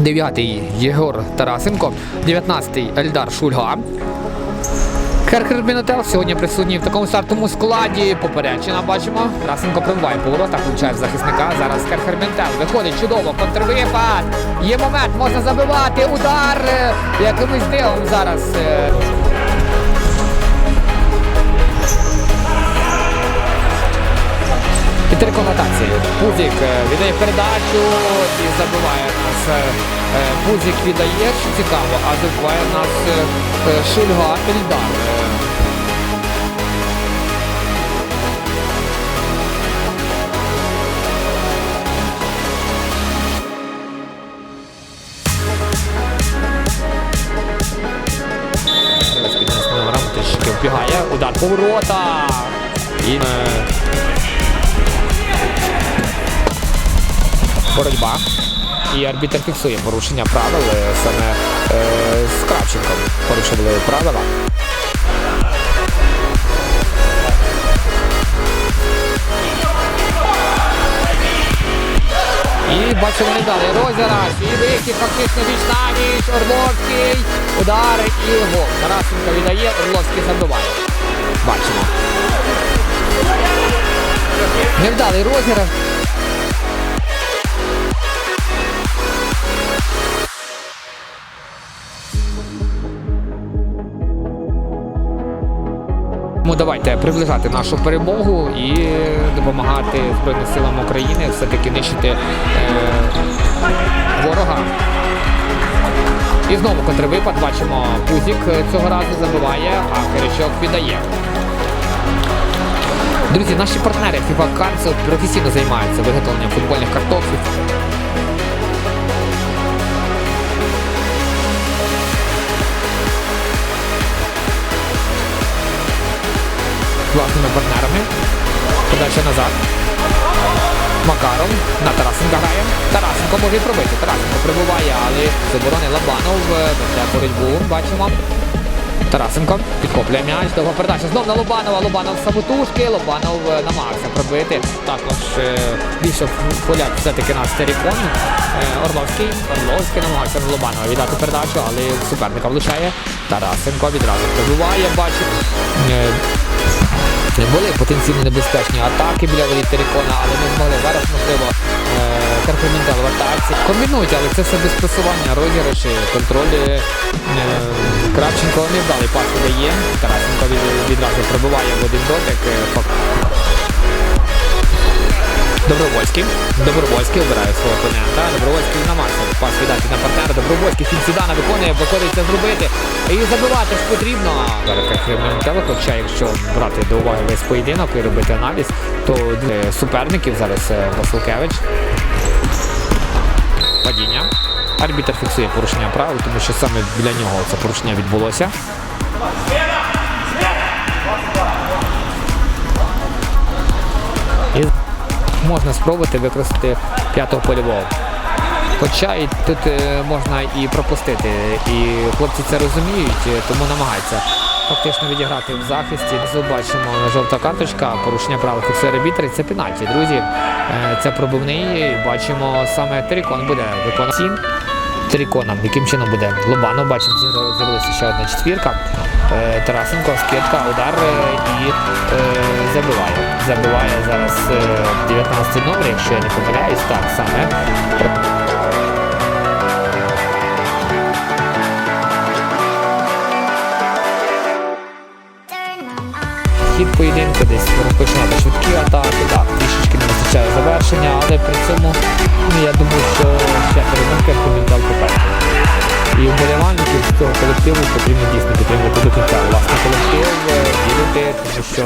9-й Єгор Тарасенко, 19-й Ельдар Шульга. Керкер Бінотел сьогодні присутній в такому стартовому складі. Поперечина бачимо. Тарасенко пробиває по воротах, влучає захисника. Зараз Керкер Бінотел виходить чудово. Контрвипад. Є момент, можна забивати. Удар. е, Якимось дивом зараз. Е, Підтримка нотації. Е, віддає передачу і забиває нас. е, е, віддає, що цікаво, а забиває нас Шульга Ельдар. Вбігає. Удар поворота. І боротьба. І арбітр фіксує порушення правил. е, Саме е, з Кравченком порушили правила. І бачимо, не дали розіграш. І вихід фактично віч на ніч. Орловський. Удари і гол. Тарасенко віддає, Орловський забиває. Бачимо. Невдалий розіграш. Давайте приближати нашу перемогу і допомагати Збройним силам України все-таки нищити е, ворога. І знову контрвипад. Бачимо, Пузік цього разу забиває, а Киричок віддає. Друзі, наші партнери FIFA Cards професійно займаються виготовленням футбольних картофів. Класними партнерами. Подальше назад. Макаров на Тарасенка грає. Тарасенко може пробити. Тарасенко прибуває, але заборони Лабанов веде боротьбу. Бачимо. Тарасенко підхоплює м'яч, довга передача. Знов на Лобанова. Лобанов самотужки. Лобанов е, намагався пробити. Також е, більше полять все-таки наш Терікон. Е, Орловський. Орловський намагався на Лобанова віддати передачу, але суперника влучає. Тарасенко відразу пробиває, бачить. Е, були потенційно небезпечні атаки біля воріт Терікона, але не змогли. Зараз, можливо, Карпементал в. Комбінують, але це все без просування, розіграші, контролі. Кравченко не вдали пас дає. Тарасенко відразу пробиває в один дотик. Добровольський. Добровольський обирає свого опонента. Добровольський намагався пас віддати на партнера. Добровольський Фінсідана виконує, виходить це зробити. І забивати ж потрібно. Зараз Крементело, хоча якщо брати до уваги весь поєдинок і робити аналіз, то суперників зараз е, Василкевич. Падіння. Арбітер фіксує порушення правил, тому що саме біля нього це порушення відбулося. І можна спробувати використати п'ятого польового. Хоча і тут е, можна і пропустити. І хлопці це розуміють, е, тому намагаються фактично відіграти в захисті. Побачимо жовта карточка, порушення правил фіксує арбітр. Це пенальті, друзі. Е, Це пробивний. Бачимо саме Терікон буде виконувати. Теріконом, яким чином буде Лобанов, бачимо, з'явилася- ще одна четвірка. Е, Тарасенко, скидка, удар е, і е, забиває. Забиває зараз е, 19 номер, якщо я не помиляюсь, так саме. Хід поєдинку десь розпочинати швидкі атаки, так, трішечки не вистачає завершення, але при цьому ну, я думаю, що ще перемогки коментар попереду. І вболівальників з цього колективу потрібно дійсно підтримувати до кінця. Власне колектив, е, вірити, тому що